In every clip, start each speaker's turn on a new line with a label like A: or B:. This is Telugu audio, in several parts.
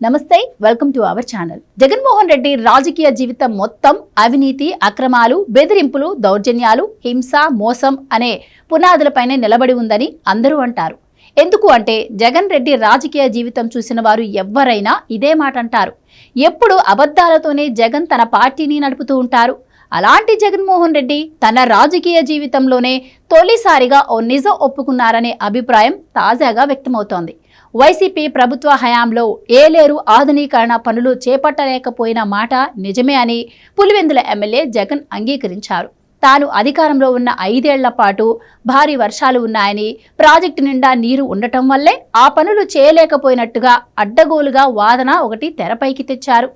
A: నమస్తే welcome to our channel Jaganmohan Reddy రాజకీయ జీవితం మొత్తం అవినీతి అక్రమాలు బెదిరింపులు దౌర్జన్యాలు హింస మోసం అనే పునాదులపైనే నిలబడి ఉందని అందరూ అంటారు. ఎందుకు అంటే జగన్ రెడ్డి రాజకీయ జీవితం చూసిన వారు ఎవ్వరైనా ఇదే మాట అంటారు ఎప్పుడు అబద్ధాలతోనే జగన్ తన పార్టీని నడుపుతూ ఉంటారు. అలాంటి జగన్మోహన్ రెడ్డి తన రాజకీయ జీవితంలోనే తొలిసారిగా ఓ నిజం ఒప్పుకున్నారనే అభిప్రాయం తాజాగా వ్యక్తమవుతోంది. వైసీపీ ప్రభుత్వ హయాంలో ఏలేరు ఆధునీకరణ పనులు చేపట్టలేకపోయిన మాట నిజమే అని పులివెందుల ఎమ్మెల్యే జగన్ అంగీకరించారు. తాను అధికారంలో ఉన్న ఐదేళ్ళ పాటు భారీ వర్షాలు ఉన్నాయని ప్రాజెక్టు నిండా నీరు ఉండటం వల్లే ఆ పనులు చేయలేకపోయినట్టుగా అడ్డగోలుగా వాదన ఒకటి తెరపైకి తెచ్చారు.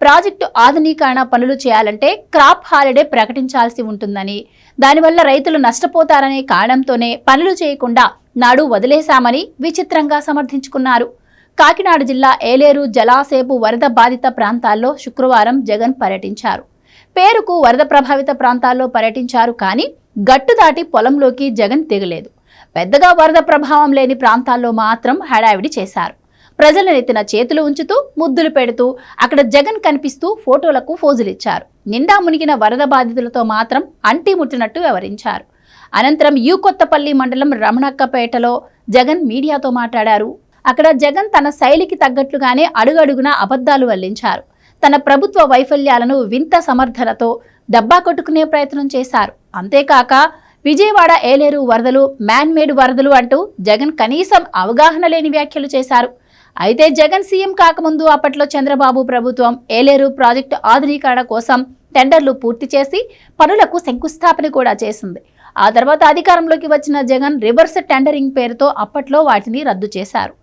A: ప్రాజెక్టు ఆధునీకరణ పనులు చేయాలంటే క్రాప్ హాలిడే ప్రకటించాల్సి ఉంటుందని. దానివల్ల రైతులు నష్టపోతారనే కారణంతోనే పనులు చేయకుండా నాడు వదిలేశామని విచిత్రంగా సమర్థించుకున్నారు. కాకినాడ జిల్లా ఏలేరు జలాసేపు వరద బాధిత ప్రాంతాల్లో శుక్రవారం జగన్ పర్యటించారు. పేరుకు వరద ప్రభావిత ప్రాంతాల్లో పర్యటించారు కానీ గట్టు దాటి పొలంలోకి జగన్ దిగలేదు. పెద్దగా వరద ప్రభావం లేని ప్రాంతాల్లో మాత్రం హడావిడి చేశారు. ప్రజల నెత్తిన చేతులు ఉంచుతూ ముద్దులు పెడుతూ అక్కడ జగన్ కనిపిస్తూ ఫోటోలకు ఫోజులిచ్చారు. నిండా మునిగిన వరద బాధితులతో మాత్రం అంటి ముట్టినట్టు వివరించారు. అనంతరం యూ కొత్తపల్లి మండలం రమణక్కపేటలో జగన్ మీడియాతో మాట్లాడారు. అక్కడ జగన్ తన శైలికి తగ్గట్లుగానే అడుగడుగునా అబద్ధాలు వల్లించారు. తన ప్రభుత్వ వైఫల్యాలను వింత సమర్థనతో డబ్బా కొట్టుకునే ప్రయత్నం చేశారు. అంతేకాక విజయవాడ ఏలేరు వరదలు మ్యాన్మేడ్ వరదలు అంటూ జగన్ కనీసం అవగాహన లేని వ్యాఖ్యలు చేశారు. అయితే జగన్ సీఎం కాకముందు అప్పట్లో చంద్రబాబు ప్రభుత్వం ఏలేరు ప్రాజెక్టు ఆధునీకరణ కోసం టెండర్లు పూర్తి చేసి పనులకు శంకుస్థాపన కూడా చేసింది. ఆ తర్వాత అధికారంలోకి వచ్చిన జగన్ రివర్స్ టెండరింగ్ పేరుతో అప్పట్లో వాటిని రద్దు చేశారు.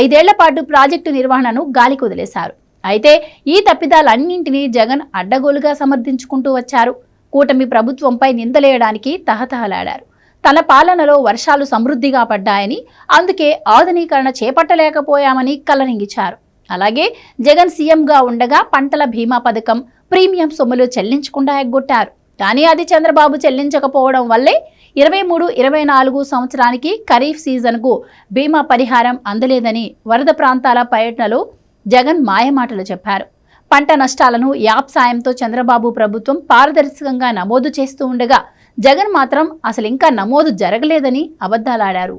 A: ఐదేళ్ళ పాటు ప్రాజెక్టు నిర్వహణను గాలికి వదిలేశారు. అయితే ఈ తప్పిదాలన్నింటినీ జగన్ అడ్డగోలుగా సమర్థించుకుంటూ వచ్చారు. కూటమి ప్రభుత్వంపై నిందలేయడానికి తహతహలాడారు. తన పాలనలో వర్షాలు సమృద్ధిగా పడ్డాయని అందుకే ఆధునీకరణ చేపట్టలేకపోయామని కలరింగిచారు అలాగే జగన్ సీఎంగా ఉండగా పంటల బీమా పథకం ప్రీమియం సొమ్ములు చెల్లించకుండా ఎగ్గొట్టారు. కానీ అది చంద్రబాబు చెల్లించకపోవడం వల్లే ఇరవై మూడు ఇరవై నాలుగు సంవత్సరానికి ఖరీఫ్ సీజన్కు బీమా పరిహారం అందలేదని వరద ప్రాంతాల పర్యటనలో జగన్ మాయమాటలు చెప్పారు. పంట నష్టాలను యాప్ సాయంతో చంద్రబాబు ప్రభుత్వం పారదర్శకంగా నమోదు చేస్తూ ఉండగా జగన్ మాత్రం అసలు ఇంకా నమోదు జరగలేదని అబద్ధాలాడారు.